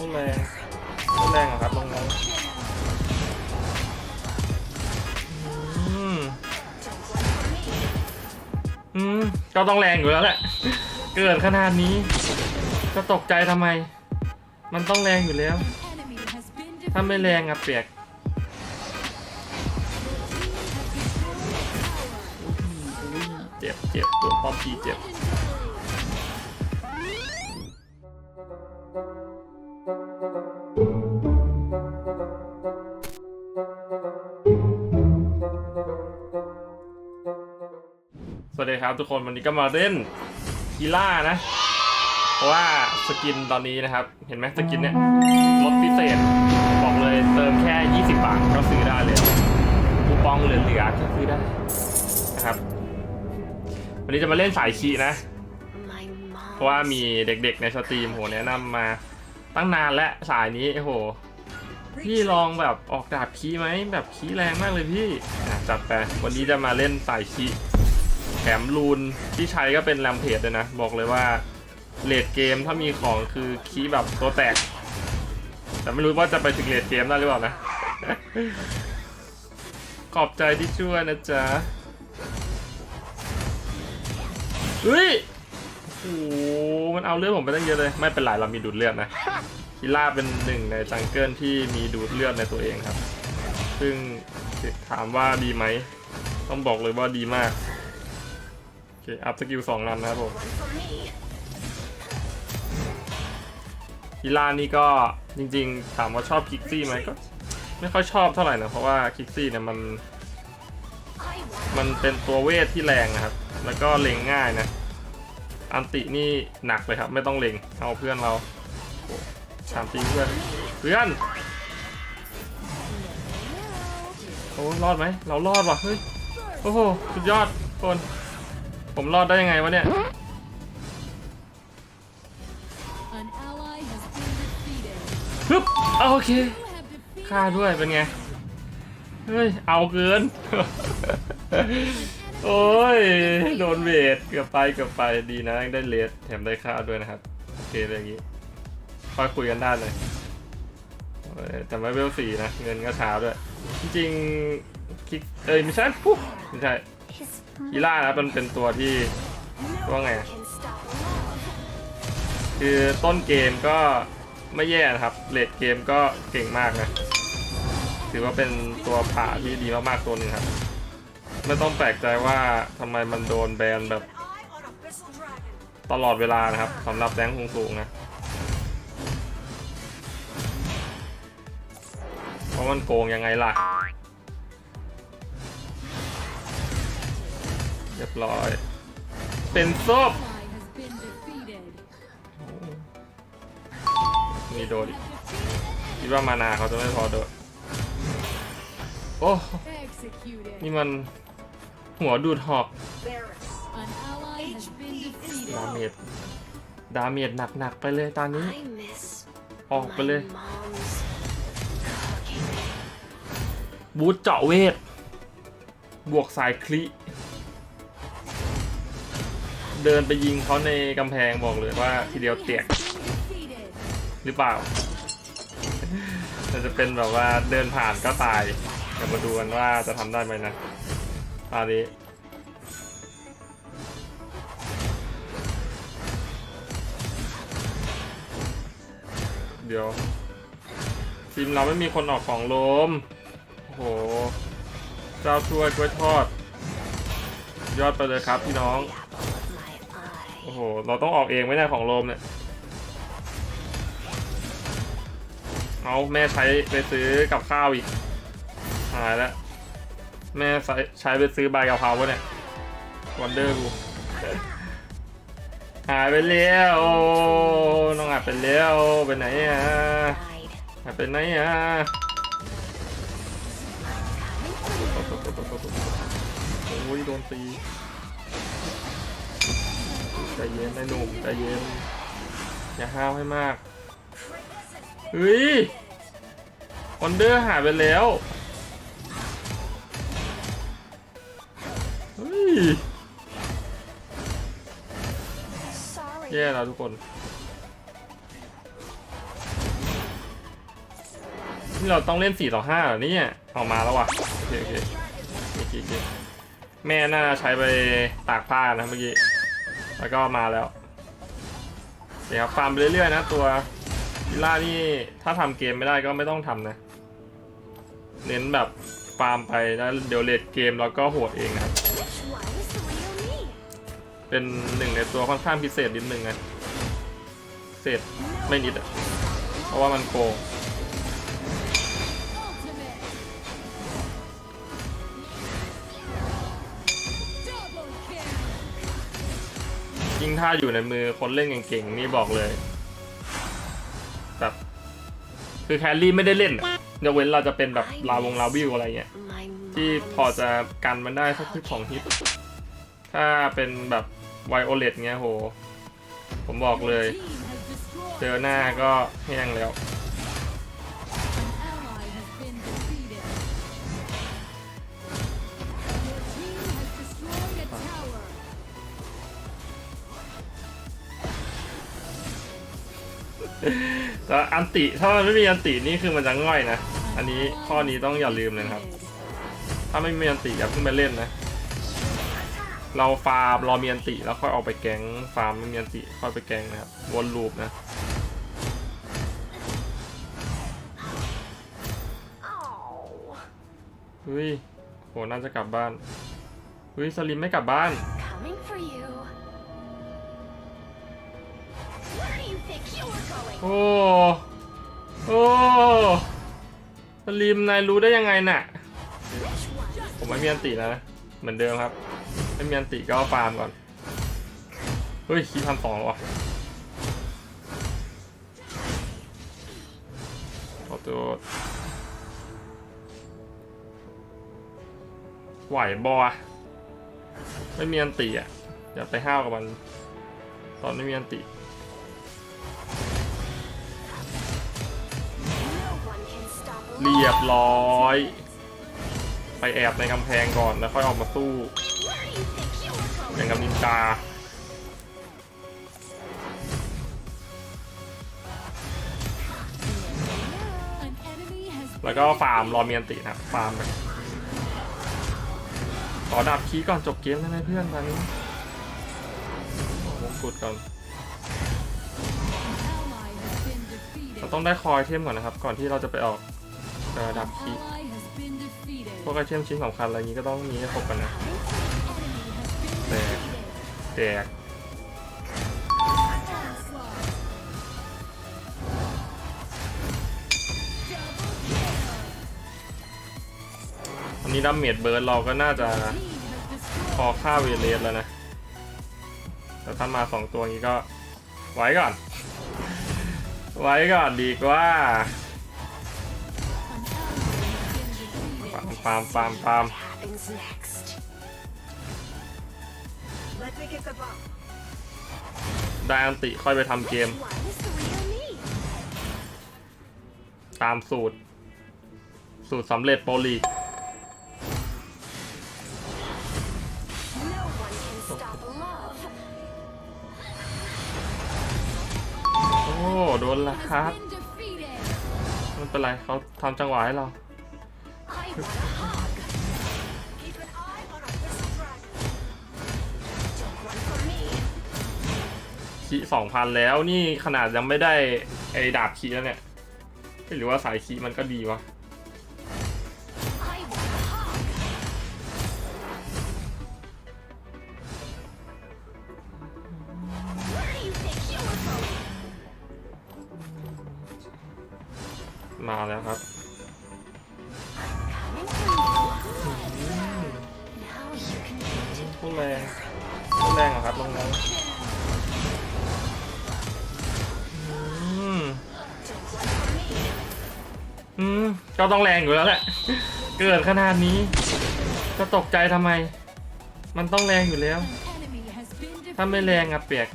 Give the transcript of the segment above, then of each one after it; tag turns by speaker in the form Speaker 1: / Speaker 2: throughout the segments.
Speaker 1: ตรแรงโคตรแรงอะครับน้องๆอืมอืมก็ต้องแรงอยู่แล้วแหละ เกินขนาดนี้จะตกใจทำไม มันต้องแรงอยู่แล้ว ถ้าไม่แรงอะเปียกเจ็บเจ็บตัวป้อมพีเจ็บ ครับทุกคนวันนี้ก็มาเล่นกีล่านะ เพราะว่าสกินตอนนี้นะครับ เห็นไหมสกินเนี่ยลดพิเศษบอกเลยเติมแค่ 20 บาทก็ซื้อได้เลยคูปองเหลือๆก็ซื้อได้นะครับ วันนี้จะมาเล่นสายชีนะ เพราะว่ามีเด็กๆในสตรีมโหแนะนำมาตั้งนานและสายนี้โอ้โหพี่ลองแบบออกดาบคีไหมแบบคีแรงมากเลยพี่จัดไปวันนี้จะมาเล่นสายคี แถมรูนที่ใช้ก็เป็นแรมเพจเลยนะ บอกเลยว่าเลดเกมถ้ามีของคือคีแบบตัวแตก แต่ไม่รู้ว่าจะไปถึงเลดเกมได้หรือเปล่านะ ขอบใจที่ช่วยนะจ๊ะเฮ้ยโอ้โหมันเอาเลือดผมไปตั้งเยอะเลย ไม่เป็นไรเรามีดูดเลือดนะคิล่าเป็นหนึ่งในจังเกิลที่มีดูดเลือดในตัวเองครับ ซึ่งถามว่าดีไหม ต้องบอกเลยว่าดีมาก อเค อัพสกิลสองนันนะครับผมคิล่านี่ก็จริงๆ ถามว่าชอบคิกซี่ไหมก็ ไม่ค่อยชอบเท่าไหร่นะเพราะว่าคิกซี่เนี่ยมัน มันเป็นตัวเวทที่แรงนะครับ แล้วก็เล็งง่ายนะ อันตินี่หนักเลยครับ ไม่ต้องเล็งเอาเพื่อนเราโอ้สามตีเพื่อนเพื่อนโอ้รอดไหมเรารอดว่ะเฮ้ยโอ้โหสุดยอดคน ผมรอดได้ยังไงวะเนี่ย
Speaker 2: An ally has been defeated.
Speaker 1: ฮึบเอาโอเค
Speaker 2: You have defeated
Speaker 1: ฆ่าด้วยเป็นไง เฮ้ย เอาเกิน โอ้ย โดนเวทเกือบไปเกือบไปดีนะยังได้เลสแถมได้ค่าด้วยนะครับ โอเคเลยอย่างนี้ค่อยคุยกันได้เลยโอ้ยแต่ไม่เวลสี่นะ เงินก็ช้าด้วย จริงๆคิกเอ้ยไม่ใช่ปุ๊บไม่ใช่
Speaker 3: His
Speaker 1: กีล่านะมันเป็นตัวที่ว่าไง คือต้นเกมก็ไม่แย่นะครับเลดเกมก็เก่งมากนะ ถือว่าเป็นตัวผ่าที่ดีมากๆตัวหนึงครับ ไม่ต้องแปลกใจว่าทำไมมันโดนแบนแบบ ตลอดเวลานะครับสำหรับแรงสูงๆนะเพราะมันโกงยังไงล่ะ รียบร้อย เป็นซบมีโดนอีกคิดว่ามานาเขาจะไม่พอโดดโอ้นี่มันหัวดูดหอกดาเมจดาเมจหนักๆไปเลยตอนนี้ ออกไปเลย บูทเจาะเวท บวกสายคลิ เดินไปยิงเขาในกำแพงบอกเลยว่าทีเดียวเตียกหรือเปล่าแต่จะเป็นแบบว่าเดินผ่านก็ตายเดี๋ยวมาดูกันว่าจะทำได้ไหมนะตอนนี้เดี๋ยวทีมเราไม่มีคนออกของลมโอ้โห เจ้าช่วยกล้วยทอด ยอดไปเลยครับพี่น้อง โอ้โห เราต้องออกเองไม่ได้ของโลมเนี่ยเอาแม่ใช้ไปซื้อกับข้าวอีกหายแล้ว แม่ใช้ใช้ไปซื้อใบกะเพราเนี่ยวันเดอร์กูหายไปแล้วน้องหายไปแล้วไปไหนอะหายไปไหนอะโอ้ยโดนตี ใจเย็นไอ้หนุ่มใจเย็น อย่าห้าวให้มากเฮ้ยวันเดอร์หายไปแล้วเฮ้ย
Speaker 3: Sorry.
Speaker 1: แย่แล้วทุกคนนี่เราต้องเล่น 4 ต่อ5เหรอเนี่ยเอามาแล้วว่ะโอเคโอเคโอเคโอเคแม่น่าใช้ไปตากผ้านะเมื่อกี้ แล้วก็มาแล้วเดี๋ยวครับฟาร์มไปเรื่อยๆนะตัววิล่านี่ถ้าทำเกมไม่ได้ก็ไม่ต้องทำนะ เน้นแบบฟาร์มไปแล้วเดี๋ยวเลดเกมแล้วก็โหดเองนะครับ เป็นหนึ่งในตัวค่อนข้างพิเศษนิดนึงไงเศษไม่นิดอะเพราะว่ามันโกง ยิ่งถ้าอยู่ในมือคนเล่นเก่งๆนี่บอกเลยแบบคือแครี่ไม่ได้เล่นอะยกเว้นเราจะเป็นแบบลาวงลาวิวอะไรเงี้ย
Speaker 3: My
Speaker 1: ที่พอจะกันมันได้สักทิปของฮิต ถ้าเป็นแบบไวโอเลตเงี้ยโห ผมบอกเลย
Speaker 2: Team has destroyed.
Speaker 1: เจอหน้าก็แห้งแล้ว แต่อันติถ้ามันไม่มีอันตินี่คือมันจะง่อยนะ อันนี้ข้อนี้ต้องอย่าลืมเลยครับ ถ้าไม่มีอันติอย่าเพิ่งไปเล่นนะ เราฟาร์มรอมีอันติแล้วค่อยออกไปแก๊งฟาร์มไม่มีอันติค่อยไปแก๊งนะครับวนลูปนะเฮ้ยโหน่าจะกลับบ้านเฮ้ยสลิมไม่กลับบ้าน โอ้โอ้สลิมนายรู้ได้ยังไงน่ะ ผมไม่มีอันตินะ เหมือนเดิมครับไม่มีอันติก็ฟาร์มก่อน เฮ้ยคีพันสองวะขอตัวไหวบอไม่มีอันติอะ อย่าไปห้าวกับมัน ตอนไม่มีอันติ เรียบร้อย ไปแอบในกำแพงก่อนแล้วค่อยออกมาสู้อย่างกับนินจาแล้วก็ฟาร์มรอเมียนตินะฟาร์มไปขอดับคีก่อนจบเกมได้ไหมเพื่อนตอนนี้โอ้มงกุฎก่อนเราต้องได้คอยเทมก่อนนะครับ ก่อนที่เราจะไปออก ดับคีย์
Speaker 2: Ally has been defeated.
Speaker 1: พวกไอเทมชิ้นสำคัญอะไรนี้ก็ต้องมีให้ครบกันนะแต่
Speaker 2: defeated.
Speaker 1: แตกอันนี้ดัมเมจเบิร์ดเราก็น่าจะพอค่าเวเลสแล้วนะ แต่ถ้ามาสองตัวนี้ก็ไว้ก่อน ไว้ก่อนดีกว่า ฟาร์มฟาร์มฟามได้อันติค่อยไปทำเกม ตามสูตร สูตรสำเร็จโปรลีโอ้โดนละครับมันเป็นไรเขาทำจังหวะให้เรา คีสองพันแล้วนี่ขนาดยังไม่ได้ไอ้ดาบคีแล้วเนี่ยหรือว่าสายคีมันก็ดีวะมาแล้วครับ พวกแรงพวกแรงเหรอครับน้องๆ อืมก็ต้องแรงอยู่แล้วแหละ เกิดขนาดนี้ จะตกใจทำไม มันต้องแรงอยู่แล้ว ถ้าไม่แรงอะเปียก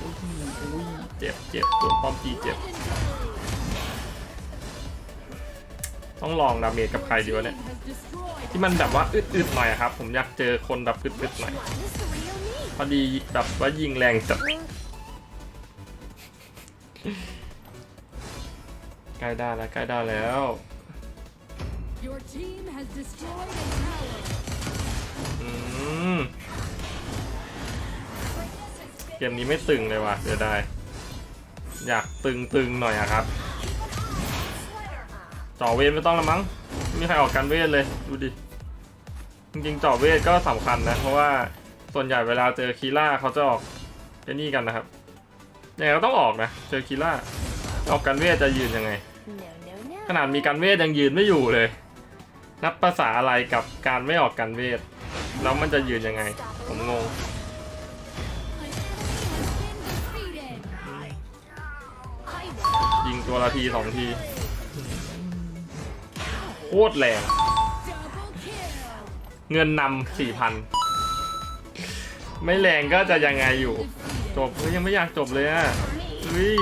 Speaker 1: อุ้ยเจ็บเจ็บตัวปอมตีเจ็บ ต้องลองดาเมจกับใครดีวะเนี่ย ที่มันแบบว่าอึดๆหน่อยอะครับ ผมอยากเจอคนแบบอึดๆหน่อย พอดีแบบว่ายิงแรงจัด ใกล้ได้แล้วใกล้ได้แล้ว
Speaker 2: Your team has destroyed a tower.
Speaker 1: อืมเกมนี้ไม่ตึงเลยว่ะเสียดายอยากตึงตึงๆหน่อยอะครับเจ่อเวทไม่ต้องละมั้งไม่มีใครออกกันเวทเลยดูดิ จริงๆเจ่อเวทก็สำคัญนะ เพราะว่าส่วนใหญ่เวลาเจอคีล่าเขาจะออกไอ้นี่กันนะครับ ยังไงก็ต้องออกนะ เจอคีล่าออกกันเวทจะยืนยังไง
Speaker 3: No, no, no.
Speaker 1: ขนาดมีการเวทยังยืนไม่อยู่เลย นับภาษาอะไรกับการไม่ออกกันเวท แล้วมันจะยืนยังไง ผมงง
Speaker 2: An enemy has been defeated.
Speaker 1: ยิงตัวละทีสองทีโคตรแรง
Speaker 2: Double kill.
Speaker 1: เงินนำสี่พัน ไม่แรงก็จะยังไงอยู่ จบเฮ้ยยังไม่อยากจบเลยอะเฮ้ย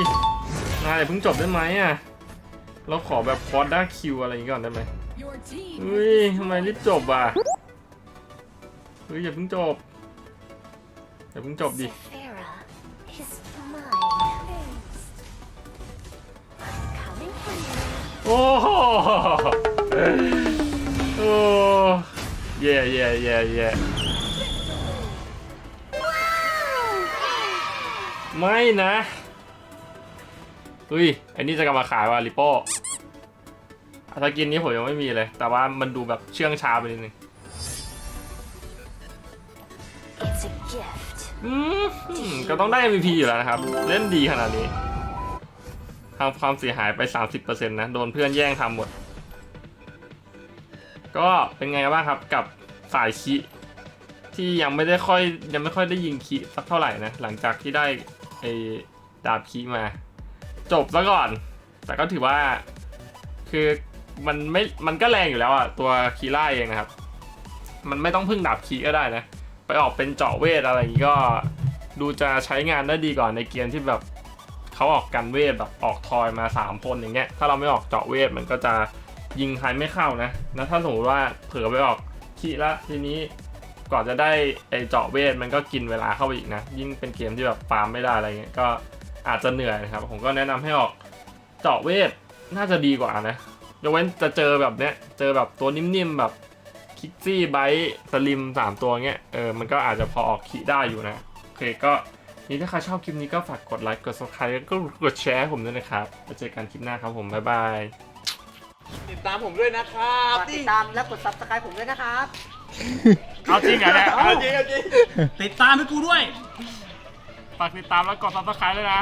Speaker 1: นายเพิ่งจบได้ไหมอะ เราขอแบบคอร์ด้าคิวอะไรอย่างงี้ก่อนได้ไหมเฮ้ยทำไมรีบจบอะเฮ้ยอย่าเพิ่งจบอย่าเพิ่งจบดิโอ้โหโอ้เย่เย่เย่เย่ ไม่นะเฮ้ยไอ้นี่จะกลับมาขายว่ะลิโป้สกินนี้ผมยังไม่มีเลย แต่ว่ามันดูแบบเชื่องช้าไปนิดนึง
Speaker 3: It's a gift.
Speaker 1: อืมก็ต้องได้ MVP อยู่แล้วนะครับ เล่นดีขนาดนี้ทำความเสียหายไป 30%นะ โดนเพื่อนแย่งทำหมด ก็เป็นไงบ้างครับกับสายคิที่ยังไม่ได้ค่อยยังไม่ค่อยได้ยิงคิสักเท่าไหร่นะ หลังจากที่ได้ ไอ้ดาบคิมา จบซะก่อน แต่ก็ถือว่า คือมันไม่ มันก็แรงอยู่แล้วอะตัวคีล่าเองนะครับ มันไม่ต้องพึ่งดาบคีก็ได้นะ ไปออกเป็นเจาะเวทอะไรอย่างนี้ก็ดูจะใช้งานได้ดีกว่าในเกมที่แบบเขาออกกันเวทแบบออกทอยมา 3 คนอย่างเงี้ย ถ้าเราไม่ออกเจาะเวทมันก็จะยิงใครไม่เข้านะ แล้วถ้าสมมติว่าเผลอไปออกคีละทีนี้ ก่อนจะได้ไอเจาะเวทมันก็กินเวลาเข้าไปอีกนะ ยิ่งเป็นเกมที่แบบฟาร์มไม่ได้อะไรเงี้ยก็อาจจะเหนื่อยนะครับ ผมก็แนะนำให้ออกเจาะเวทน่าจะดีกว่านะยกเว้นจะเจอแบบเนี้ยเจอแบบตัวนิ่มๆแบบคิกซี่ไบต์สลิมสามตัวเงี้ยเออมันก็อาจจะพอออกขีได้อยู่นะ โอเคก็นี่ถ้าใครชอบคลิปนี้ก็ฝากกดไลค์กด subscribe แล้วก็กดแชร์ให้ผมด้วยนะครับไปเจอกันคลิปหน้าครับผมบ๊ายบาย
Speaker 4: ติดตามผมด้วยนะครับ
Speaker 5: ฝากติดตามและกด subscribe ผมด้วยนะครับ
Speaker 1: เอาจริงเหรอเนี่ย
Speaker 4: เอาจริงเอาจริง
Speaker 6: ติดตามให้กูด้วย
Speaker 1: ฝากติดตามแล้วกด subscribe ด้วยนะ